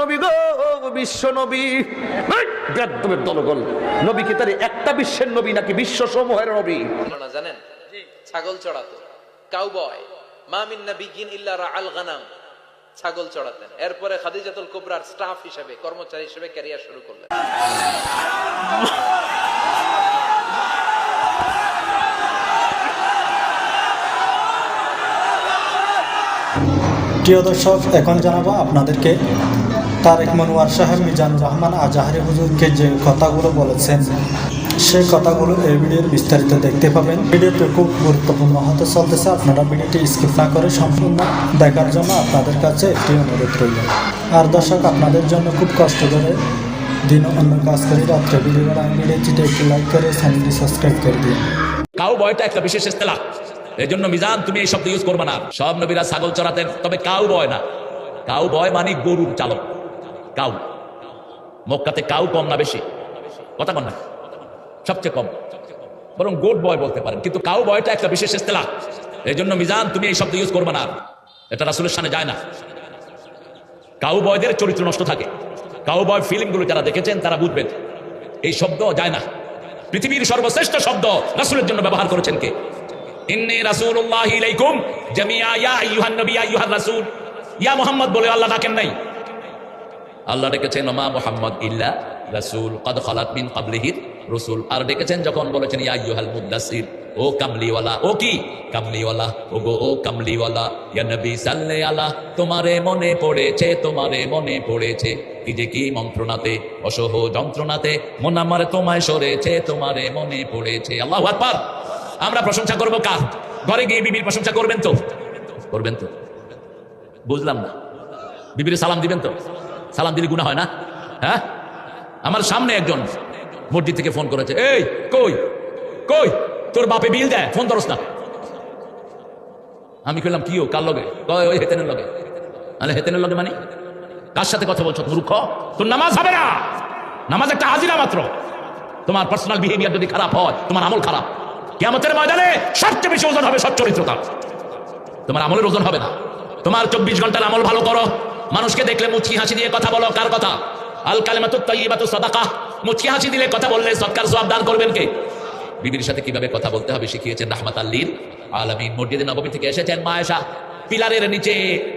নবী গো বিশ্ব নবী। দলগল নবী কি তার একটা বিশ্বের নবী নাকি বিশ্ব সমূহের নবী? জানেন ছাগল চড়াতো। কাউবয় মামিন নাবিগিন ইল্লা আল গানাম। ছাগল চড়াতেন। এরপরে খাদিজাতুল কুবরার স্টাফ হিসেবে কর্মচারী হিসেবে ক্যারিয়ার শুরু করলেন। প্রিয় দর্শক এখন জানাব আপনাদেরকে তারেক মনোয়ার সাহেব মিজানুর রহমান আজাহারি হুজুরকে যে কথাগুলো বলেছেন, সে কথাগুলো এই ভিডিওর বিস্তারিত দেখতে পাবেন। ভিডিওটি খুব গুরুত্বপূর্ণ হতে চলতেছে। আপনারা ভিডিওটি স্কিপ না করে সম্পূর্ণ দেখার জন্য আপনাদের কাছে একটি অনুরোধ রইল। আর দর্শক, আপনাদের জন্য খুব কষ্ট করে দিন অন্য কাজ করে রাত্রে ভিডিও বানান ভিডিওটিতে একটি লাইক করে চ্যানেলটি সাবস্ক্রাইব করে দিন। কাউ বয়টা একটা বিশেষ ইস্তেলা। এই জন্য মিজান, তুমি এই শব্দ ইউজ করবে না। সব নবীরা ছাগল চড়াতেন, তবে কাউ বয় না। কাউ বয় মানে গরুর চালক। কাউ। মক্কাতে কাউ কম না বেশি। কথা কন না। সবচেয়ে কম। বরং গোট বয় বলতে পারেন। কিন্তু কাউ বয়টা একটা বিশেষ ইস্তেলা। এই জন্য মিজান, তুমি এই শব্দ ইউজ করবে না। এটা রাসুলের সামনে যায় না। কাউ বয়দের চরিত্র নষ্ট থাকে। কাউ বয় ফিল্মগুলো যারা দেখেছেন, তারা বুঝবেন। এই শব্দ যায় না। পৃথিবীর সর্বশ্রেষ্ঠ শব্দ রাসূলের জন্য ব্যবহার করেছেন কে? ইন্নী জামিয়া ইয়া আইয়ুহান ইয়া রাসূল। ইয়া মুহাম্মদ বলে আল্লাহ ডাকেন নাই। আল্লাহ ডেকেছেন, মা মুহাম্মদ ইল্লা রাসূল, কদ খালাত মিন ক্বাবলিহির রাসূল। আর ডেকেছেন যখন বলেছেন, ইয়া আইয়ুহাল মুদাসসির, ও কামলিওয়ালা, ও কি? কামলিওয়ালা ও গো ও কামলিওয়ালা, ইয়া নবী সাল্লে আলা, তোমারে মনে পড়েছে, তোমারে মনে পড়েছে। কি যে কি মন্ত্রণাতে, অসহ যন্ত্রণাতে, মন আমার তোমায় সরেছে, তোমারে মনে পড়েছে। আল্লাহু আকবার। আমরা প্রশংসা করব কার? ঘরে গিয়ে বিবির প্রশংসা করবেন তো? করবেন তো? বুঝলাম না। বিবির সালাম দিবেন তো? সালাম দিলে গুণা হয় না? হ্যাঁ? আমার সামনে একজন মসজিদ থেকে ফোন করেছে। এই, কই? কই? তোর বাপে বিল দেয়, ফোন ধরস না। আমি কইলাম কিও কার লগে? ওই হেতেনের লগে। আরে, হেতেনের লগে মানে? কার সাথে কথা বলছো, মূর্খ? তোর নামাজ হবে না। নামাজ একটা হাজিরা মাত্র। তোমার পার্সোনাল বিহেভিয়ার যদি খারাপ হয়, তোমার আমল খারাপ। কেমতের ময়দানে সবচেয়ে বেশি ওজন হবে সচ্চরিত্রতা তোমার আমলের ওজন হবে না। তোমার চব্বিশ ঘণ্টার আমল ভালো করো। মানুষকে দেখলে মুচকি হাসি দিয়ে কথা বলো, কার কথা? আল কালেমাতু তাইয়িবাতু সাদাকা মুচকি হাসি দিলে কথা বললে সৎকার সওয়াব দান করবেন কে? বিবির সাথে কীভাবে কথা বলতে হবে শিখিয়েছেন রাহমাত আল্লিল আলামিন মসজিদে নবমী থেকে এসেছেন মা আয়েশা পিলারের নিচে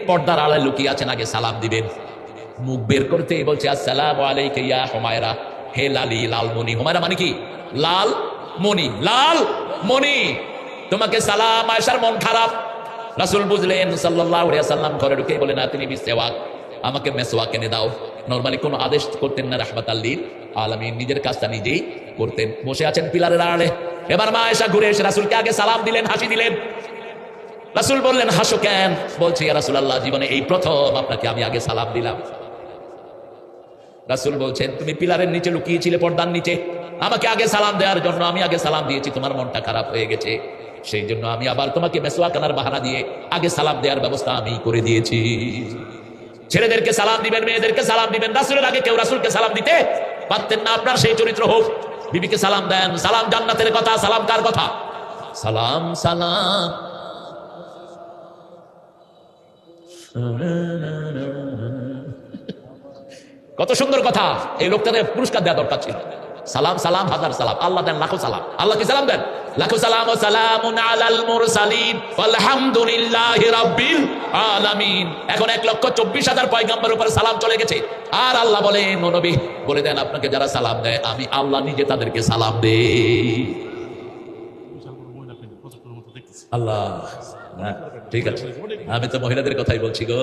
পর্দার আড়ালে লুকিয়ে আছেন, আগে সালাম দিবেন। মুখ বের করতে বলছে, আসসালামু আলাইকা ইয়া হুমায়রা। হে লালি, লাল মনি হুমায়রা মানে কি? লাল মনি লাল মনি তোমাকে সালাম আয়েশার মন খারাপ। রাসূল বুঝলেন সাল্লাহ সাল্লাম ঘরে ঢুকে বলে, না, তিনি বিসওয়াক আমাকে মেসওয়াক এনে দাও। নর্মালি কোনো আদেশ করতেন না রাহমাত আল্লীর আলমী নিজের কাজটা নিজেই করতেন। বসে আছেন পিলারের আড়ালে। এবার মা এসা ঘুরে এসে রাসুলকে আগে সালাম দিলেন, হাসি দিলেন। রাসুল বললেন, হাসো কেন? বলছি রাসুল আল্লাহ জীবনে এই প্রথম আপনাকে আমি আগে সালাম দিলাম। রাসূল বলছেন, তুমি পিলারের নিচে লুকিয়েছিলে পর্দার নিচে। আমাকে আগে সালাম দেওয়ার জন্য আমি আগে সালাম দিয়েছি, তোমার মনটা খারাপ হয়ে গেছে। সেই জন্য আমি আবার তোমাকে মেসোয়াক আনার বাহানা দিয়ে আগে সালাম দেওয়ার ব্যবস্থা আমি করে দিয়েছি। ছেলেদেরকে সালাম দিবেন, মেয়েদেরকে সালাম দিবেন, রাসূলের আগে কেউ রাসূলকে সালাম দিতে পারতেন না, আপনার সেই চরিত্র হোক। বিবিকে সালাম দেন, সালাম জান্নাতের কথা, সালাম কার কথা? সালাম সালাম। কত সুন্দর কথা। এই লোকটাদের পুরস্কার দেওয়া দরকার ছিল। সালাম সালাম হাজার সালাম। আল্লাহ দেন লাখো সালাম। আল্লাহ কি সালাম দেন? লাখো সালাম ও সালামুন আলাল মুরসালিন। আলহামদুলিল্লাহি রাব্বিল আলামিন। এখন এক লক্ষ চব্বিশ হাজার পয়গাম্বর উপরে সালাম চলে গেছে। আর আল্লাহ বলেন ও নবী বলে দেন আপনাকে যারা সালাম দেয় আমি আল্লাহ নিজে তাদেরকে সালাম দেই। আল্লাহ হ্যাঁ, ঠিক আছে। আমি তো মহিলাদের কথাই বলছি গো।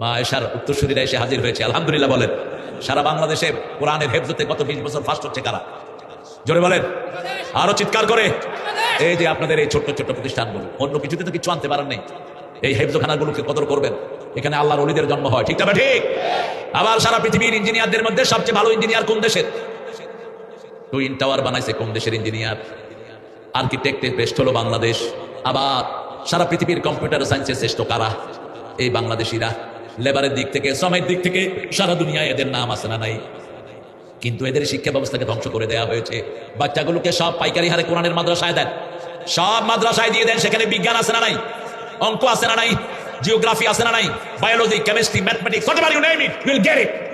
মা এসার উত্তরসূরিরা এসে হাজির হয়েছে। আলহামদুলিল্লাহ বলেন, সারা বাংলাদেশে কোরআনের হেফজতে কত বিশ বছর ফার্স্ট হচ্ছে কারা? জোরে বলেন, আরও চিৎকার করে। এই যে আপনাদের এই ছোট্ট ছোট্ট প্রতিষ্ঠানগুলো, অন্য কিছুতে তো কিছু আনতে পারেন নেই। এই হেফজখানাগুলোকে কদর করবেন। এখানে আল্লাহর অলিদের জন্ম হয়, ঠিক তবে ঠিক? আবার সারা পৃথিবীর ইঞ্জিনিয়ারদের মধ্যে সবচেয়ে ভালো ইঞ্জিনিয়ার কোন দেশের? টুইন টাওয়ার বানাইছে কোন দেশের ইঞ্জিনিয়ার? আর্কিটেক্টের বেস্ট হলো বাংলাদেশ। আবার সারা পৃথিবীর কম্পিউটার সায়েন্সের শ্রেষ্ঠ কারা? এই বাংলাদেশিরা। লেবারের দিক থেকে, শ্রমের দিক থেকে সারা দুনিয়ায় এদের নাম আছে না নাই? কিন্তু এদের শিক্ষা ব্যবস্থাকে ধ্বংস করে দেওয়া হয়েছে। বাচ্চাগুলোকে সব পাইকারি হারে কোরআনের মাদ্রাসায় দেন। সব মাদ্রাসায় দিয়ে দেন, সেখানে বিজ্ঞান আছে না নাই? অঙ্ক আছে না নাই? জিওগ্রাফি আছে না নাই? বায়োলজি, কেমিস্ট্রি, ম্যাথমেটিক্স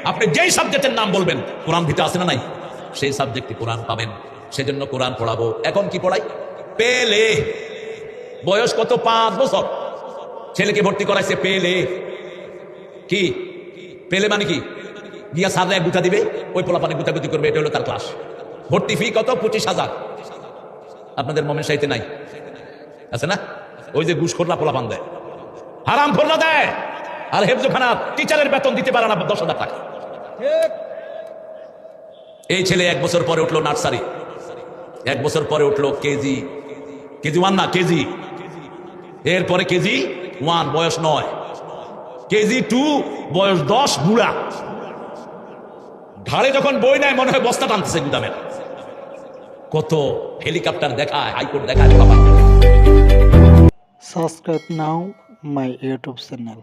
আপনি যেই সাবজেক্টের নাম বলবেন, কোরআন ভিতরে আছে না নাই? সেই সাবজেক্টে কোরআন পাবেন। সেজন্য কোরআন পড়াবো। এখন কি পড়াই? পেলে। বয়স কত? পাঁচ বছর। ছেলেকে ভর্তি করাইছে পেলে। কি? পেলে মানে কি? গিয়া সাদা গুতা দিবে, ওই পোলা পানি গুতাগুতি করবে, এটা হলো তার ক্লাস ভর্তি ফি কত? পঁচিশ হাজার। আপনাদের মমের সাইতে নাই। আছে না? ওই যে ঘুষ খোরলা পোলা পান দেয়। হারাম খোরলা দেয়। আর হেফজোখানা টিচারের বেতন দিতে পারে না দশ হাজার টাকা। এই ছেলে এক বছর পরে উঠল নার্সারি। এক বছর পরে উঠল কেজি কেজি ওয়ান না, কেজি। এরপরে কেজি ওয়ান, বয়স নয়। কেজি টু, বয়স দশ, বুড়া। ঘাড়ে যখন বই নেয়, মনে হয় বস্তা টানতেছে গুদামের কত হেলিকপ্টার দেখায়, হাইকোর্ট দেখায় subscribe now my YouTube channel